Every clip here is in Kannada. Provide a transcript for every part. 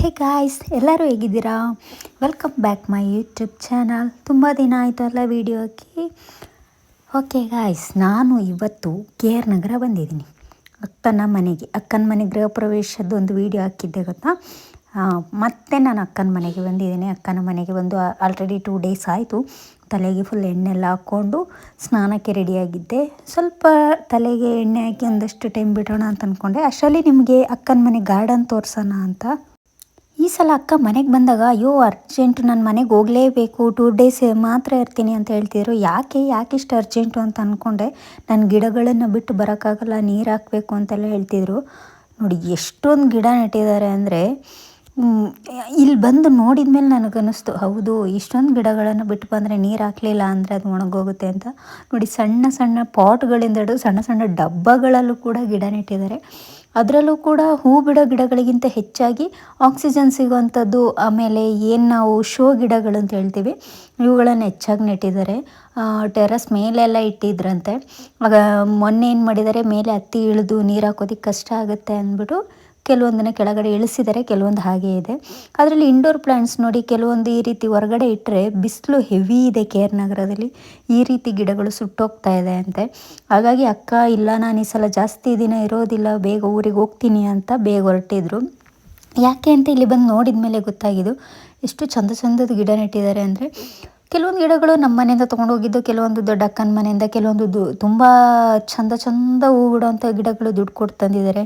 ಹೇ ಗಾಯ್ಸ್ ಎಲ್ಲರೂ ಹೇಗಿದ್ದೀರಾ? Welcome back my YouTube channel ತುಂಬ ದಿನ ಆಯಿತಲ್ಲ ವೀಡಿಯೋ ಹಾಕಿ ಓಕೆ ಗಾಯ್ಸ್ ನಾನು ಇವತ್ತು ಕೆ ಆರ್ ನಗರ ಬಂದಿದ್ದೀನಿ. ಅಕ್ಕನ ಮನೆಗೆ, ಅಕ್ಕನ ಮನೆ ಗೃಹ ಪ್ರವೇಶದ್ದು ಒಂದು ವೀಡಿಯೋ ಹಾಕಿದ್ದೆ ಗೊತ್ತಾ? ಮತ್ತೆ ನಾನು ಅಕ್ಕನ ಮನೆಗೆ ಬಂದಿದ್ದೀನಿ. ಅಕ್ಕನ ಮನೆಗೆ ಬಂದು ಆಲ್ರೆಡಿ ಟೂ ಡೇಸ್ ಆಯಿತು. ತಲೆಗೆ ಫುಲ್ ಎಣ್ಣೆಲ್ಲ ಹಾಕ್ಕೊಂಡು ಸ್ನಾನಕ್ಕೆ ರೆಡಿಯಾಗಿದ್ದೆ ಸ್ವಲ್ಪ ತಲೆಗೆ ಎಣ್ಣೆ ಹಾಕಿ ಒಂದಷ್ಟು ಟೈಮ್ ಬಿಡೋಣ ಅಂತ ಅಂದ್ಕೊಂಡೆ ಅಷ್ಟರಲ್ಲಿ ನಿಮಗೆ ಅಕ್ಕನ ಮನೆ ಗಾರ್ಡನ್ ತೋರಿಸೋಣ ಅಂತ ಈ ಸಲ ಅಕ್ಕ ಮನೆಗೆ ಬಂದಾಗ, ಅಯ್ಯೋ ಅರ್ಜೆಂಟು ನನ್ನ ಮನೆಗೆ ಹೋಗಲೇಬೇಕು ಟೂ ಡೇಸ್ ಮಾತ್ರ ಇರ್ತೀನಿ ಅಂತ ಹೇಳ್ತಿದ್ರು. ಯಾಕೆ ಯಾಕೆ ಇಷ್ಟು ಅರ್ಜೆಂಟು ಅಂತ ಅಂದ್ಕೊಂಡೆ ನನ್ನ ಗಿಡಗಳನ್ನು ಬಿಟ್ಟು ಬರೋಕ್ಕಾಗಲ್ಲ, ನೀರು ಹಾಕಬೇಕು ಅಂತೆಲ್ಲ ಹೇಳ್ತಿದ್ರು. ನೋಡಿ, ಎಷ್ಟೊಂದು ಗಿಡ ನೆಟ್ಟಿದ್ದಾರೆ ಅಂದರೆ ಇಲ್ಲಿ ಬಂದು ನೋಡಿದ ಮೇಲೆ ನನಗನ್ನಿಸ್ತು, ಹೌದು, ಇಷ್ಟೊಂದು ಗಿಡಗಳನ್ನು ಬಿಟ್ಟು ಬಂದರೆ ನೀರು ಹಾಕಲಿಲ್ಲ ಅಂದರೆ ಅದು ಒಣಗೋಗುತ್ತೆ ಅಂತ. ನೋಡಿ, ಸಣ್ಣ ಸಣ್ಣ ಪಾಟ್ಗಳಿಂದ ಹಿಡಿದು ಸಣ್ಣ ಸಣ್ಣ ಡಬ್ಬಗಳಲ್ಲೂ ಕೂಡ ಗಿಡ ನೆಟ್ಟಿದ್ದಾರೆ. ಅದರಲ್ಲೂ ಕೂಡ ಹೂ ಬಿಡೋ ಗಿಡಗಳಿಗಿಂತ ಹೆಚ್ಚಾಗಿ ಆಕ್ಸಿಜನ್ ಸಿಗುವಂಥದ್ದು, ಆಮೇಲೆ ಏನು ನಾವು ಶೋ ಗಿಡಗಳು ಅಂತ ಹೇಳ್ತೀವಿ, ಇವುಗಳನ್ನು ಹೆಚ್ಚಾಗಿ ನೆಟ್ಟಿದ್ದಾರೆ. ಟೆರಸ್ ಮೇಲೆಲ್ಲ ಇಟ್ಟಿದ್ರಂತೆ. ಆಗ ಮೊನ್ನೆ ಏನು ಮಾಡಿದ್ದಾರೆ, ಮೇಲೆ ಹತ್ತಿ ಇಳಿದು ನೀರು ಹಾಕೋದಕ್ಕೆ ಕಷ್ಟ ಆಗುತ್ತೆ ಅಂದ್ಬಿಟ್ಟು ಕೆಲವೊಂದನ್ನ ಕೆಳಗಡೆ ಇಳಿಸಿದ್ದಾರೆ ಕೆಲವೊಂದು ಹಾಗೆ ಇದೆ. ಅದರಲ್ಲಿ ಇಂಡೋರ್ ಪ್ಲಾಂಟ್ಸ್ ನೋಡಿ ಕೆಲವೊಂದು ಈ ರೀತಿ ಹೊರಗಡೆ ಇಟ್ಟರೆ ಬಿಸಿಲು ಹೆವಿ ಇದೆ ಕೆ ಆರ್ ನಗರದಲ್ಲಿ. ಈ ರೀತಿ ಗಿಡಗಳು ಸುಟ್ಟೋಗ್ತಾ ಇದೆ ಅಂತೆ. ಹಾಗಾಗಿ ಅಕ್ಕ, ಇಲ್ಲ, ನಾನು ಈ ಸಲ ಜಾಸ್ತಿ ದಿನ ಇರೋದಿಲ್ಲ, ಬೇಗ ಊರಿಗೆ ಹೋಗ್ತೀನಿ ಅಂತ ಬೇಗ ಹೊರಟಿದ್ರು. ಯಾಕೆ ಅಂತ ಇಲ್ಲಿ ಬಂದು ನೋಡಿದ ಮೇಲೆ ಗೊತ್ತಾಗಿದ್ದು, ಎಷ್ಟು ಚಂದ ಚಂದದ ಗಿಡ ನೆಟ್ಟಿದ್ದಾರೆ ಅಂದರೆ, ಕೆಲವೊಂದು ಗಿಡಗಳು ನಮ್ಮ ಮನೆಯಿಂದ ತೊಗೊಂಡೋಗಿದ್ದು ಕೆಲವೊಂದು ದೊಡ್ಡ ಅಕ್ಕನ ಮನೆಯಿಂದ, ಕೆಲವೊಂದು ದು ತುಂಬ ಚಂದ ಚಂದ ಹೂ ಬಿಡುವಂಥ ಗಿಡಗಳು ದುಡ್ಡು ಕೊಟ್ಟು ತಂದಿದ್ದಾರೆ.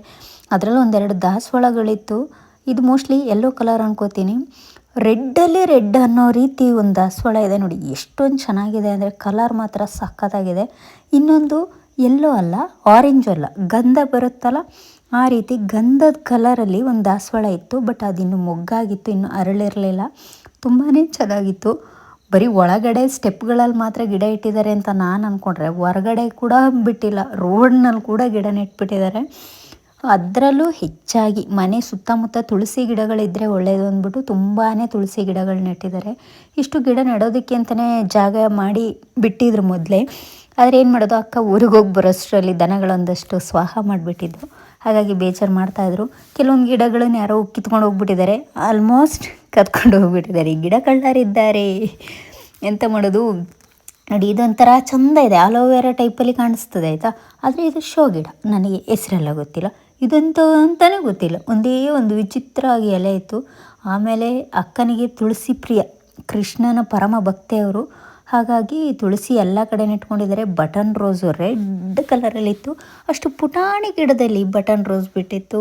ಅದರಲ್ಲೂ ಒಂದೆರಡು ದಾಸವಾಳಗಳಿತ್ತು. ಇದು ಮೋಸ್ಟ್ಲಿ ಯೆಲ್ಲೋ ಕಲರ್ ಅನ್ಕೋತೀನಿ. ರೆಡ್ಡಲ್ಲಿ ರೆಡ್ ಅನ್ನೋ ರೀತಿ ಒಂದು ದಾಸವಾಳ ಇದೆ ನೋಡಿ. ಎಷ್ಟೊಂದು ಚೆನ್ನಾಗಿದೆ ಅಂದರೆ ಕಲರ್ ಮಾತ್ರ ಸಖತ್ತಾಗಿದೆ. ಇನ್ನೊಂದು ಎಲ್ಲೋ ಅಲ್ಲ ಆರೆಂಜು ಅಲ್ಲ. ಗಂಧ ಬರುತ್ತಲ್ಲ, ಆ ರೀತಿ ಗಂಧದ ಕಲರಲ್ಲಿ ಒಂದು ದಾಸವಾಳ ಇತ್ತು. ಬಟ್ ಅದಿನ್ನು ಮೊಗ್ಗಾಗಿತ್ತು, ಇನ್ನು ಅರಳಿರಲಿಲ್ಲ. ತುಂಬಾ ಚೆನ್ನಾಗಿತ್ತು. ಬರೀ ಒಳಗಡೆ ಸ್ಟೆಪ್ಗಳಲ್ಲಿ ಮಾತ್ರ ಗಿಡ ಇಟ್ಟಿದ್ದಾರೆ ಅಂತ ನಾನು ಅಂದ್ಕೊಂಡ್ರೆ ಹೊರಗಡೆ ಕೂಡ ಬಿಟ್ಟಿಲ್ಲ. ರೋಡ್ನಲ್ಲಿ ಕೂಡ ಗಿಡ ನೆಟ್ಬಿಟ್ಟಿದ್ದಾರೆ ಅದರಲ್ಲೂ ಹೆಚ್ಚಾಗಿ ಮನೆ ಸುತ್ತಮುತ್ತ ತುಳಸಿ ಗಿಡಗಳಿದ್ದರೆ ಒಳ್ಳೆಯದು ಅಂದ್ಬಿಟ್ಟು ತುಂಬಾ ತುಳಸಿ ಗಿಡಗಳು ನೆಟ್ಟಿದ್ದಾರೆ. ಇಷ್ಟು ಗಿಡ ನೆಡೋದಕ್ಕೆ ಅಂತಲೇ ಜಾಗ ಮಾಡಿ ಬಿಟ್ಟಿದ್ರು ಮೊದಲೇ. ಆದರೆ ಏನು ಮಾಡೋದು? ಅಕ್ಕ ಊರಿಗೆ ಹೋಗಿ ಬರೋಷ್ಟರಲ್ಲಿ ದನಗಳೊಂದಷ್ಟು ಸ್ವಾಹ ಮಾಡಿಬಿಟ್ಟಿದ್ರು. ಹಾಗಾಗಿ ಬೇಜಾರು ಮಾಡ್ತಾಯಿದ್ರು ಕೆಲವೊಂದು ಗಿಡಗಳನ್ನು ಯಾರೋ ಕಿತ್ಕೊಂಡು ಹೋಗ್ಬಿಟ್ಟಿದ್ದಾರೆ. ಆಲ್ಮೋಸ್ಟ್ ಕತ್ಕೊಂಡು ಹೋಗ್ಬಿಟ್ಟಿದ್ದಾರೆ. ಈ ಗಿಡ ಕಳ್ಳರಿದ್ದಾರೆ ಎಂತ ಮಾಡೋದು? ನೋಡಿ, ಇದೊಂಥರ ಚಂದ ಇದೆ. ಆಲೋವೆರಾ ಟೈಪಲ್ಲಿ ಕಾಣಿಸ್ತದೆ, ಆಯಿತಾ? ಆದರೆ ಇದು ಶೋ ಗಿಡ. ನನಗೆ ಹೆಸರೆಲ್ಲ ಗೊತ್ತಿಲ್ಲ. ಇದಂತ ಅಂತಲೇ ಗೊತ್ತಿಲ್ಲ. ಒಂದೇ ಒಂದು ವಿಚಿತ್ರವಾಗಿ ಎಲೆ ಇತ್ತು. ಆಮೇಲೆ ಅಕ್ಕನಿಗೆ ತುಳಸಿ ಪ್ರಿಯ ಕೃಷ್ಣನ ಪರಮ ಭಕ್ತೆಯವರು ಹಾಗಾಗಿ ತುಳಸಿ ಎಲ್ಲ ಕಡೆ ನೆಟ್ಕೊಂಡಿದ್ದಾರೆ ಬಟನ್ ರೋಸು ರೆಡ್ ಕಲರಲ್ಲಿತ್ತು. ಅಷ್ಟು ಪುಟಾಣಿ ಗಿಡದಲ್ಲಿ ಬಟನ್ ರೋಸ್ ಬಿಟ್ಟಿತ್ತು.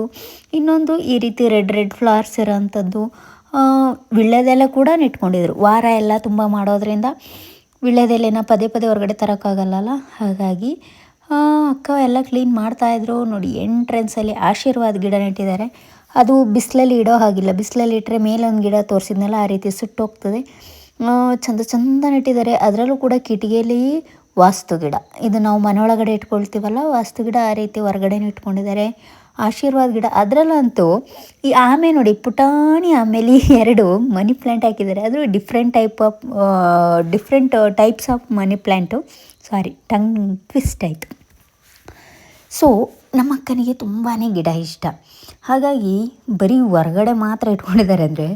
ಇನ್ನೊಂದು ಈ ರೀತಿ ರೆಡ್ ರೆಡ್ ಫ್ಲವರ್ಸ್ ಇರೋವಂಥದ್ದು ವಿಳ್ಳೆದೆಲೆ ಕೂಡ ನೆಟ್ಕೊಂಡಿದ್ರು ವಾರ ಎಲ್ಲ ತುಂಬ ಮಾಡೋದ್ರಿಂದ ವಿಳ್ಳೆದೆಲೆನ ಪದೇ ಪದೇ ಹೊರಗಡೆ ತರೋಕ್ಕಾಗಲ್ಲಲ್ಲ? ಹಾಗಾಗಿ ಅಕ್ಕ ಎಲ್ಲ ಕ್ಲೀನ್ ಮಾಡ್ತಾಯಿದ್ರು ನೋಡಿ ಎಂಟ್ರೆನ್ಸಲ್ಲಿ ಆಶೀರ್ವಾದ ಗಿಡ ನೆಟ್ಟಿದ್ದಾರೆ. ಅದು ಬಿಸಿಲಲ್ಲಿ ಇಡೋ ಹಾಗಿಲ್ಲ. ಬಿಸಿಲಲ್ಲಿ ಇಟ್ಟರೆ ಮೇಲೊಂದು ಗಿಡ ತೋರಿಸಿದ್ನಲ್ಲ, ಆ ರೀತಿ ಸುಟ್ಟೋಗ್ತದೆ ಚಂದ ಚಂದ ನೆಟ್ಟಿದ್ದಾರೆ. ಅದರಲ್ಲೂ ಕೂಡ ಕಿಟಕಿಯಲ್ಲಿ ವಾಸ್ತು ಗಿಡ. ಇದು ನಾವು ಮನೆಯೊಳಗಡೆ ಇಟ್ಕೊಳ್ತೀವಲ್ಲ, ವಾಸ್ತು ಗಿಡ ಆ ರೀತಿ ಹೊರಗಡೆನೂ ಇಟ್ಕೊಂಡಿದ್ದಾರೆ. ಆಶೀರ್ವಾದ ಗಿಡ. ಅದರಲ್ಲಂತೂ ಈ ಆಮೆ ನೋಡಿ, ಪುಟಾಣಿ ಆಮೇಲೆ ಎರಡು ಮನಿ ಪ್ಲ್ಯಾಂಟ್ ಹಾಕಿದ್ದಾರೆ. ಅದು different type of different types of money plant sorry tongue twist ಆಯಿತು. ಸೊ ನಮ್ಮ ಅಕ್ಕನಿಗೆ ತುಂಬಾ ಗಿಡ ಇಷ್ಟ. ಹಾಗಾಗಿ ಬರೀ ಹೊರಗಡೆ ಮಾತ್ರ ಇಟ್ಕೊಂಡಿದ್ದಾರೆ ಅಂದರೆ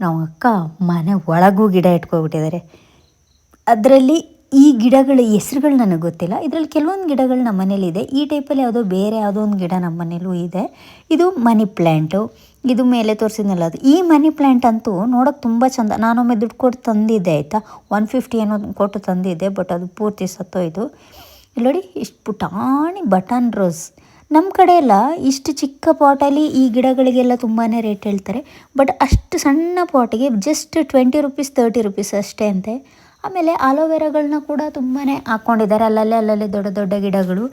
ನಮ್ಮ ಅಕ್ಕ ಮನೆ ಒಳಗೂ ಗಿಡ ಇಟ್ಕೊಬಿಟ್ಟಿದ್ದಾರೆ ಅದರಲ್ಲಿ ಈ ಗಿಡಗಳ ಹೆಸ್ರುಗಳು ನನಗೆ ಗೊತ್ತಿಲ್ಲ. ಇದರಲ್ಲಿ ಕೆಲವೊಂದು ಗಿಡಗಳು ನಮ್ಮ ಮನೇಲಿದೆ. ಈ ಟೈಪಲ್ಲಿ ಯಾವುದೋ ಬೇರೆ ಯಾವುದೋ ಒಂದು ಗಿಡ ನಮ್ಮ ಮನೇಲೂ ಇದೆ. ಇದು ಮನಿ ಪ್ಲ್ಯಾಂಟು ಇದು ಮೇಲೆ ತೋರಿಸಿದ್ನಲ್ಲ ಅದು. ಈ ಮನಿ ಪ್ಲ್ಯಾಂಟ್ ಅಂತೂ ನೋಡೋಕೆ ತುಂಬ ಚಂದ. ನಾನೊಮ್ಮೆ ದುಡ್ಡು ಕೊಟ್ಟು ತಂದಿದ್ದೆ, ಆಯಿತಾ? ಒನ್ ಫಿಫ್ಟಿ ಏನೋ ಕೊಟ್ಟು ತಂದಿದ್ದೆ, ಬಟ್ ಅದು ಪೂರ್ತಿ ಸತ್ತೋಯ್ತು ಇಲ್ಲಿ ನೋಡಿ, ಇಷ್ಟು ಪುಟಾಣಿ ಬಟನ್ ರೋಸ್. ನಮ್ಮ ಕಡೆ ಎಲ್ಲ ಇಷ್ಟು ಚಿಕ್ಕ ಪಾಟಲ್ಲಿ ಈ ಗಿಡಗಳಿಗೆಲ್ಲ ತುಂಬಾ ರೇಟ್ ಹೇಳ್ತಾರೆ. ಬಟ್ ಅಷ್ಟು ಸಣ್ಣ ಪಾಟಿಗೆ just twenty rupees, thirty rupees ಅಷ್ಟೇ ಅಂತೆ. ಆಮೇಲೆ ಆಲೋವೆರಾಗಳನ್ನ ಕೂಡ ತುಂಬಾ ಹಾಕ್ಕೊಂಡಿದ್ದಾರೆ ಅಲ್ಲಲ್ಲೇ ಅಲ್ಲಲ್ಲಿ ದೊಡ್ಡ ದೊಡ್ಡ ಗಿಡಗಳು.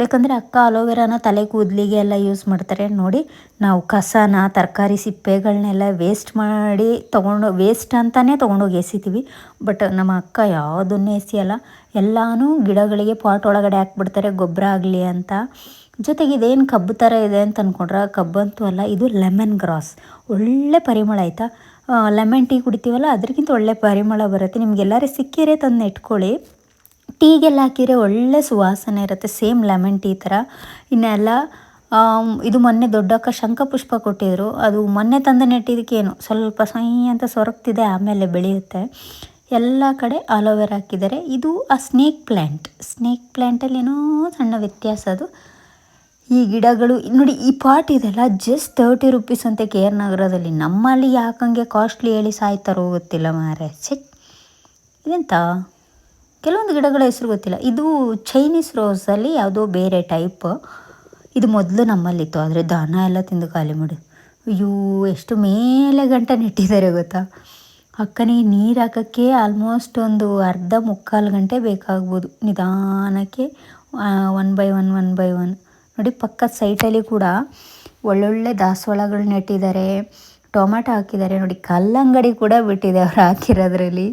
ಯಾಕಂದರೆ ಅಕ್ಕ ಅಲೋವೆರಾನ ತಲೆ ಕೂದಲಿಗೆ ಎಲ್ಲ ಯೂಸ್ ಮಾಡ್ತಾರೆ. ನೋಡಿ, ನಾವು ಕಸನ, ತರಕಾರಿ ಸಿಪ್ಪೆಗಳನ್ನೆಲ್ಲ ವೇಸ್ಟ್ ಮಾಡಿ ತೊಗೊಂಡು ವೇಸ್ಟ್ ಅಂತಲೇ ತೊಗೊಂಡೋಗಿ ಎಸಿತೀವಿ. ಬಟ್ ನಮ್ಮ ಅಕ್ಕ ಯಾವುದನ್ನೂ ಎಸಿಯಲ್ಲ, ಎಲ್ಲನೂ ಗಿಡಗಳಿಗೆ ಪಾಟ್ ಒಳಗಡೆ ಹಾಕ್ಬಿಡ್ತಾರೆ. ಗೊಬ್ಬರ ಆಗಲಿ ಅಂತ. ಜೊತೆಗೆ ಇದೇನು ಕಬ್ಬು ಥರ ಇದೆ ಅಂತ ಅಂದ್ಕೊಂಡ್ರೆ ಕಬ್ಬಂತೂ ಅಲ್ಲ, ಇದು ಲೆಮನ್ ಗ್ರಾಸ್ ಒಳ್ಳೆ ಪರಿಮಳ ಆಯಿತಾ? ಲೆಮನ್ ಟೀ ಕುಡಿತೀವಲ್ಲ ಅದಕ್ಕಿಂತ ಒಳ್ಳೆ ಪರಿಮಳ ಬರುತ್ತೆ. ನಿಮಗೆಲ್ಲರೂ ಸಿಕ್ಕಿರೆ ತಂದು ಇಟ್ಕೊಳ್ಳಿ ಟೀಗೆಲ್ಲ ಹಾಕಿದರೆ ಒಳ್ಳೆ ಸುವಾಸನೆ ಇರುತ್ತೆ, ಸೇಮ್ ಲೆಮನ್ ಟೀ ಥರ ಇನ್ನೆಲ್ಲ ಇದು ಮೊನ್ನೆ ದೊಡ್ಡಕ್ಕ ಶಂಖಪುಷ್ಪ ಕೊಟ್ಟಿದ್ರು. ಅದು ಮೊನ್ನೆ ತಂದು ನೆಟ್ಟಿದ್ದಕ್ಕೇನು, ಸ್ವಲ್ಪ ಸೈ ಅಂತ ಸೊರಗ್ತಿದೆ ಆಮೇಲೆ ಬೆಳೆಯುತ್ತೆ. ಎಲ್ಲ ಕಡೆ ಆಲೋವೆರಾ ಹಾಕಿದ್ದಾರೆ. ಇದು ಆ ಸ್ನೇಕ್ ಪ್ಲ್ಯಾಂಟ್ ಸ್ನೇಕ್ ಪ್ಲ್ಯಾಂಟಲ್ಲಿ ಏನೋ ಸಣ್ಣ ವ್ಯತ್ಯಾಸ ಅದು. ಈ ಗಿಡಗಳು, ನೋಡಿ ಈ ಪಾಟ್ ಇದೆಲ್ಲ ಜಸ್ಟ್ ತರ್ಟಿ ರುಪೀಸ್ ಅಂತ ಕೆ ಆರ್ ನಗರದಲ್ಲಿ. ನಮ್ಮಲ್ಲಿ ಯಾಕಂಗೆ ಕಾಸ್ಟ್ಲಿ ಹೇಳಿ ಸಾಯ್ತಾರೋ ಗೊತ್ತಿಲ್ಲ ಮಾರೆ ಛೆ, ಇದೆಂತ? ಕೆಲವೊಂದು ಗಿಡಗಳ ಹೆಸರು ಗೊತ್ತಿಲ್ಲ. ಇದು ಚೈನೀಸ್ ರೋಸಲ್ಲಿ ಯಾವುದೋ ಬೇರೆ ಟೈಪ್ ಇದು ಮೊದಲು ನಮ್ಮಲ್ಲಿತ್ತು, ಆದರೆ ದನ ಎಲ್ಲ ತಿಂದು ಖಾಲಿ ಮಾಡಿ. ಅಯ್ಯೋ, ಎಷ್ಟು ಮೇಲೆ ಗಂಟ ನೆಟ್ಟಿದ್ದಾರೆ ಗೊತ್ತಾ? ಅಕ್ಕನಿಗೆ ನೀರು ಹಾಕೋಕ್ಕೆ ಆಲ್ಮೋಸ್ಟ್ ಒಂದು ಅರ್ಧ ಮುಕ್ಕಾಲು ಗಂಟೆ ಬೇಕಾಗ್ಬೋದು. ನಿಧಾನಕ್ಕೆ one by one one by one ನೋಡಿ ಪಕ್ಕದ ಸೈಟಲ್ಲಿ ಕೂಡ ಒಳ್ಳೊಳ್ಳೆ ದಾಸವಾಳಗಳು ನೆಟ್ಟಿದ್ದಾರೆ. ಟೊಮೆಟೊ ಹಾಕಿದ್ದಾರೆ. ನೋಡಿ ಕಲ್ಲಂಗಡಿ ಕೂಡ ಬಿಟ್ಟಿದೆ ಅವ್ರು ಹಾಕಿರೋದ್ರಲ್ಲಿ.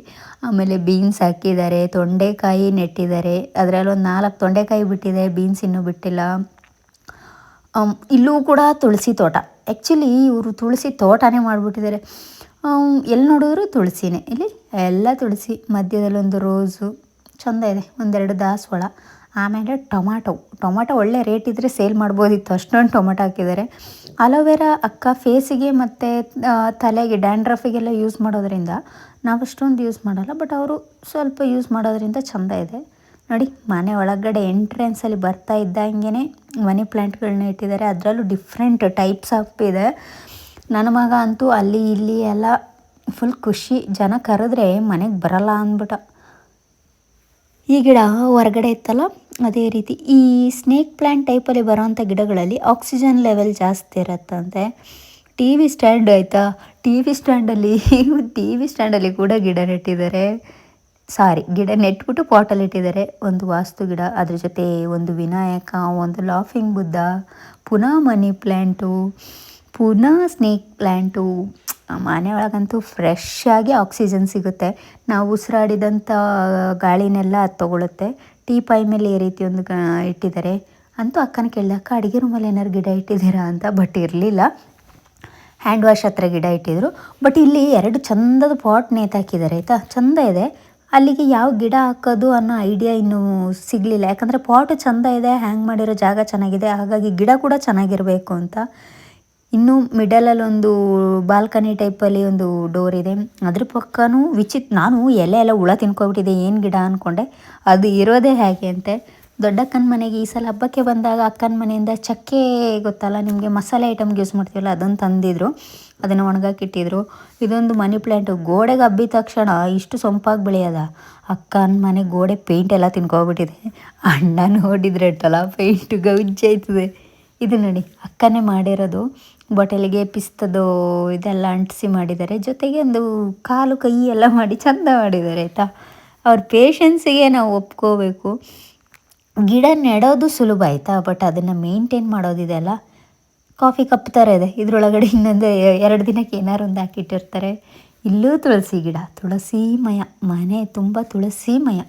ಆಮೇಲೆ ಬೀನ್ಸ್ ಹಾಕಿದ್ದಾರೆ. ತೊಂಡೆಕಾಯಿ ನೆಟ್ಟಿದ್ದಾರೆ. ಅದರಲ್ಲಿ ಒಂದು ನಾಲ್ಕು ತೊಂಡೆಕಾಯಿ ಬಿಟ್ಟಿದೆ. ಬೀನ್ಸ್ ಇನ್ನೂ ಬಿಟ್ಟಿಲ್ಲ. ಇಲ್ಲೂ ಕೂಡ ತುಳಸಿ ತೋಟ. ಆ್ಯಕ್ಚುಲಿ ಇವರು ತುಳಸಿ ತೋಟನೇ ಮಾಡಿಬಿಟ್ಟಿದ್ದಾರೆ. ಎಲ್ಲಿ ನೋಡಿದ್ರು ತುಳಸಿನೇ. ಇಲ್ಲಿ ಎಲ್ಲ ತುಳಸಿ ಮಧ್ಯದಲ್ಲಿ ಒಂದು ರೋಸು ಚಂದ ಇದೆ. ಒಂದೆರಡು ದಾಸವಾಳ. ಆಮೇಲೆ ಟೊಮಾಟೊ. ಟೊಮಾಟೊ ಒಳ್ಳೆ ರೇಟ್ ಇದ್ದರೆ ಸೇಲ್ ಮಾಡ್ಬೋದಿತ್ತು. ಅಷ್ಟೊಂದು ಟೊಮಾಟೊ ಹಾಕಿದ್ದಾರೆ. ಅಲೋವೆರಾ ಅಕ್ಕ ಫೇಸಿಗೆ ಮತ್ತು ತಲೆಗೆ ಡ್ಯಾಂಡ್ರಫಿಗೆಲ್ಲ ಯೂಸ್ ಮಾಡೋದ್ರಿಂದ ನಾವು ಅಷ್ಟೊಂದು ಯೂಸ್ ಮಾಡಲ್ಲ, ಬಟ್ ಅವರು ಸ್ವಲ್ಪ ಯೂಸ್ ಮಾಡೋದ್ರಿಂದ ಚಂದ ಇದೆ. ನೋಡಿ, ಮನೆ ಒಳಗಡೆ ಎಂಟ್ರೆನ್ಸಲ್ಲಿ ಬರ್ತಾ ಇದ್ದಂಗೆ ಮನಿ ಪ್ಲ್ಯಾಂಟ್ಗಳನ್ನ ಇಟ್ಟಿದ್ದಾರೆ. ಅದರಲ್ಲೂ ಡಿಫ್ರೆಂಟ್ ಟೈಪ್ಸ್ ಆಫ್ ಇದೆ. ನನ್ನ ಮಗ ಅಂತೂ ಅಲ್ಲಿ ಇಲ್ಲಿ ಎಲ್ಲ ಫುಲ್ ಖುಷಿ. ಜನ ಕರೆದ್ರೆ ಮನೆಗೆ ಬರಲ್ಲ ಅಂದ್ಬಿಟ್ಟ. ಈ ಗಿಡ ಹೊರಗಡೆ ಇತ್ತಲ್ಲ ಅದೇ ರೀತಿ ಈ ಸ್ನೇಕ್ ಪ್ಲ್ಯಾಂಟ್ ಟೈಪಲ್ಲಿ ಬರೋವಂಥ ಗಿಡಗಳಲ್ಲಿ ಆಕ್ಸಿಜನ್ ಲೆವೆಲ್ ಜಾಸ್ತಿ ಇರುತ್ತಂತೆ. ಟಿ ವಿ ಸ್ಟ್ಯಾಂಡ್ ಆಯಿತಾ? ಟಿ ವಿ ಸ್ಟ್ಯಾಂಡಲ್ಲಿ ಟಿ ವಿ ಸ್ಟ್ಯಾಂಡಲ್ಲಿ ಕೂಡ ಗಿಡ ನೆಟ್ಟಿದ್ದಾರೆ. ಸಾರಿ ಗಿಡ ನೆಟ್ಬಿಟ್ಟು ಪಾಟಲ್ಲಿ ಇಟ್ಟಿದ್ದಾರೆ. ಒಂದು ವಾಸ್ತು ಗಿಡ, ಅದ್ರ ಜೊತೆ ಒಂದು ವಿನಾಯಕ, ಒಂದು ಲಾಫಿಂಗ್ ಬುದ್ಧ, ಪುನಃ ಮನಿ ಪ್ಲ್ಯಾಂಟು ಪುನಃ ಸ್ನೇಕ್ ಪ್ಲ್ಯಾಂಟು ಮನೆ ಒಳಗಂತೂ ಫ್ರೆಶ್ ಆಗಿ ಆಕ್ಸಿಜನ್ ಸಿಗುತ್ತೆ. ನಾವು ಉಸಿರಾಡಿದಂಥ ಗಾಳಿನೆಲ್ಲ ಅದು ತಗೊಳುತ್ತೆ. ಟೀ ಪೈ ಮೇಲೆ ಈ ರೀತಿ ಒಂದು ಇಟ್ಟಿದ್ದಾರೆ. ಅಂತೂ ಅಕ್ಕನ ಕೇಳಿದೆ, ಅಕ್ಕ, ಅಡುಗೆ ರೂಮಲ್ಲಿ ಏನಾರು ಗಿಡ ಇಟ್ಟಿದ್ದೀರಾ ಅಂತ? ಬಟ್ ಇರಲಿಲ್ಲ. ಹ್ಯಾಂಡ್ ವಾಶ್ ಹತ್ರ ಗಿಡ ಇಟ್ಟಿದ್ರು. ಬಟ್ ಇಲ್ಲಿ ಎರಡು ಚಂದದ ಪಾಟ್ ನೇತಾಕಿದ್ದಾರೆ ಆಯಿತಾ? ಚಂದ ಇದೆ. ಅಲ್ಲಿಗೆ ಯಾವ ಗಿಡ ಹಾಕೋದು ಅನ್ನೋ ಐಡಿಯಾ ಇನ್ನೂ ಸಿಗಲಿಲ್ಲ. ಯಾಕಂದರೆ ಪಾಟು ಚಂದ ಇದೆ ಹ್ಯಾಂಗ್ ಮಾಡಿರೋ ಜಾಗ ಚೆನ್ನಾಗಿದೆ. ಹಾಗಾಗಿ ಗಿಡ ಕೂಡ ಚೆನ್ನಾಗಿರಬೇಕು ಅಂತ. ಇನ್ನು ಮಿಡಲಲ್ಲಿ ಒಂದು ಬಾಲ್ಕನಿ ಟೈಪಲ್ಲಿ ಒಂದು ಡೋರ್ ಇದೆ. ಅದ್ರ ಪಕ್ಕನೂ ವಿಚಿತ್, ನಾನು ಎಲೆ ಎಲ್ಲ ಹುಳ ತಿನ್ಕೊಬಿಟ್ಟಿದೆ ಏನು ಗಿಡ ಅಂದ್ಕೊಂಡೆ ಅದು ಇರೋದೇ ಹೇಗೆ ಅಂತೆ, ದೊಡ್ಡಕ್ಕನ ಮನೆಗೆ ಈ ಸಲ ಹಬ್ಬಕ್ಕೆ ಬಂದಾಗ ಅಕ್ಕನ ಮನೆಯಿಂದ ಚಕ್ಕೆ ಗೊತ್ತಲ್ಲ, ನಿಮಗೆ ಮಸಾಲೆ ಐಟಮ್ಗೆ ಯೂಸ್ ಮಾಡ್ತೀವಲ್ಲ ಅದನ್ನು ತಂದಿದ್ರು. ಅದನ್ನು ಒಣಗಾಕಿಟ್ಟಿದ್ರು. ಇದೊಂದು ಮನಿ ಪ್ಲ್ಯಾಂಟು ಗೋಡೆಗೆ ಹಬ್ಬಿದ ತಕ್ಷಣ ಇಷ್ಟು ಸೊಂಪಾಗಿ ಬೆಳೆಯೋದ. ಅಕ್ಕನ ಮನೆ ಗೋಡೆ ಪೇಂಟ್ ಎಲ್ಲ ತಿನ್ಕೊಬಿಟ್ಟಿದೆ. ಅಣ್ಣ ಪೇಂಟ್ ಪೇಂಟು ಗೌಜ್ಜಾಯ್ತದೆ ಇದು ನೋಡಿ, ಅಕ್ಕನೇ ಮಾಡಿರೋದು. ಬಾಟಲಿಗೆ ಪಿಸ್ತದು ಇದೆಲ್ಲ ಅಂಟಿಸಿ ಮಾಡಿದ್ದಾರೆ. ಜೊತೆಗೆ ಒಂದು ಕಾಲು ಕೈ ಎಲ್ಲ ಮಾಡಿ ಚಂದ ಮಾಡಿದ್ದಾರೆ, ಆಯಿತಾ? ಅವ್ರ ಪೇಷನ್ಸಿಗೆ ನಾವು ಒಪ್ಕೋಬೇಕು. ಗಿಡ ನೆಡೋದು ಸುಲಭ, ಆಯಿತಾ? ಬಟ್ ಅದನ್ನು ಮೇಂಟೈನ್ ಮಾಡೋದಿದೆ ಅಲ್ಲ? ಕಾಫಿ ಕಪ್ ಥರ ಇದೆ. ಇದರೊಳಗಡೆ ಇನ್ನೊಂದು ಎರಡು ದಿನಕ್ಕೆ ಏನಾರು ಒಂದು ಹಾಕಿಟ್ಟಿರ್ತಾರೆ. ಇಲ್ಲೂ ತುಳಸಿ ಗಿಡ ತುಳಸಿಮಯ ಮನೆ ತುಂಬ ತುಳಸಿಮಯ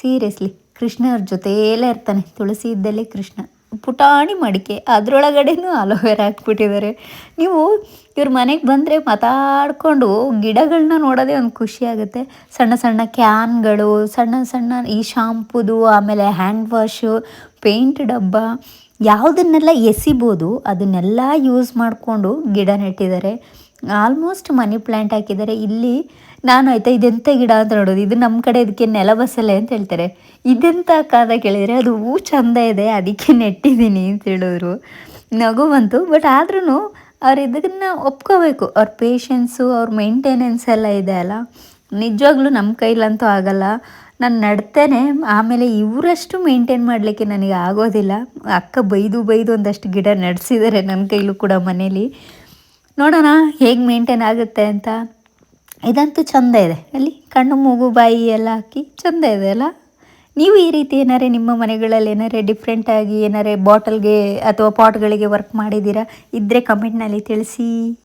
ಸೀರಿಯಸ್ಲಿ ಕೃಷ್ಣ ಅವ್ರ ಜೊತೆಯಲ್ಲೇ ಇರ್ತಾನೆ. ತುಳಸಿ ಇದ್ದಲ್ಲೇ ಕೃಷ್ಣ. ಪುಟಾಣಿ ಮಡಿಕೆ ಅದರೊಳಗಡೆನೂ ಅಲೋವೆರಾ ಹಾಕ್ಬಿಟ್ಟಿದ್ದಾರೆ. ನೀವು ಇವ್ರ ಮನೆಗೆ ಬಂದರೆ ಮಾತಾಡಿಕೊಂಡು ಗಿಡಗಳನ್ನ ನೋಡೋದೇ ಒಂದು ಖುಷಿ ಆಗುತ್ತೆ. ಸಣ್ಣ ಸಣ್ಣ ಕ್ಯಾನ್ಗಳು, ಸಣ್ಣ ಸಣ್ಣ ಈ ಶಾಂಪುದು, ಆಮೇಲೆ ಹ್ಯಾಂಡ್ ವಾಶು ಪೇಂಟ್ ಡಬ್ಬ, ಯಾವುದನ್ನೆಲ್ಲ ಎಸಿಬೋದು ಅದನ್ನೆಲ್ಲ ಯೂಸ್ ಮಾಡಿಕೊಂಡು ಗಿಡ ನೆಟ್ಟಿದ್ದಾರೆ. ಆಲ್ಮೋಸ್ಟ್ ಮನಿ ಪ್ಲ್ಯಾಂಟ್ ಹಾಕಿದ್ದಾರೆ. ಇಲ್ಲಿ ನಾನು ಆಯ್ತಾ ಇದೆಂಥ ಗಿಡ ಅಂತ ನೋಡೋದು. ಇದು ನಮ್ಮ ಕಡೆ ಇದಕ್ಕೆ ನೆಲ ಬಸಲೆ ಅಂತ ಹೇಳ್ತಾರೆ. ಇದೆಂಥ ಕಾದ ಕೇಳಿದರೆ ಅದು ಹೂ ಚಂದ ಇದೆ, ಅದಕ್ಕೆ ನೆಟ್ಟಿದ್ದೀನಿ ಅಂತ ಹೇಳಿದ್ರು ನಗು ಬಂತು. ಬಟ್ ಆದ್ರೂ ಅವ್ರು ಇದನ್ನು ಒಪ್ಕೋಬೇಕು. ಅವ್ರ ಪೇಷನ್ಸು ಅವ್ರ ಮೇಂಟೆನೆನ್ಸ್ ಎಲ್ಲ ಇದೆ ಅಲ್ಲ. ನಿಜವಾಗ್ಲೂ ನಮ್ಮ ಕೈಲಂತೂ ಆಗಲ್ಲ. ನಾನು ನಡ್ತೇನೆ. ಆಮೇಲೆ ಇವರಷ್ಟು ಮೇಂಟೈನ್ ಮಾಡಲಿಕ್ಕೆ ನನಗೆ ಆಗೋದಿಲ್ಲ. ಅಕ್ಕ ಬೈದು ಬೈದು ಒಂದಷ್ಟು ಗಿಡ ನಡೆಸಿದ್ದಾರೆ ನನ್ನ ಕೈಲೂ ಕೂಡ ಮನೇಲಿ. ನೋಡೋಣ ಹೇಗೆ ಮೇಂಟೈನ್ ಆಗುತ್ತೆ ಅಂತ. ಇದಂತೂ ಚಂದ ಇದೆ. ಅಲ್ಲಿ ಕಣ್ಣು, ಮೂಗು, ಬಾಯಿ ಎಲ್ಲ ಹಾಕಿ ಚಂದ ಇದೆ ಅಲ್ಲ? ನೀವು ಈ ರೀತಿ ಏನಾರೇ ನಿಮ್ಮ ಮನೆಗಳಲ್ಲಿ ಏನಾರೇ ಡಿಫ್ರೆಂಟಾಗಿ ಏನಾರೇ ಬಾಟಲ್ಗೆ ಅಥವಾ ಪಾಟ್ಗಳಿಗೆ ವರ್ಕ್ ಮಾಡಿದ್ದೀರಾ? ಇದ್ದರೆ ಕಮೆಂಟ್ನಲ್ಲಿ ತಿಳಿಸಿ.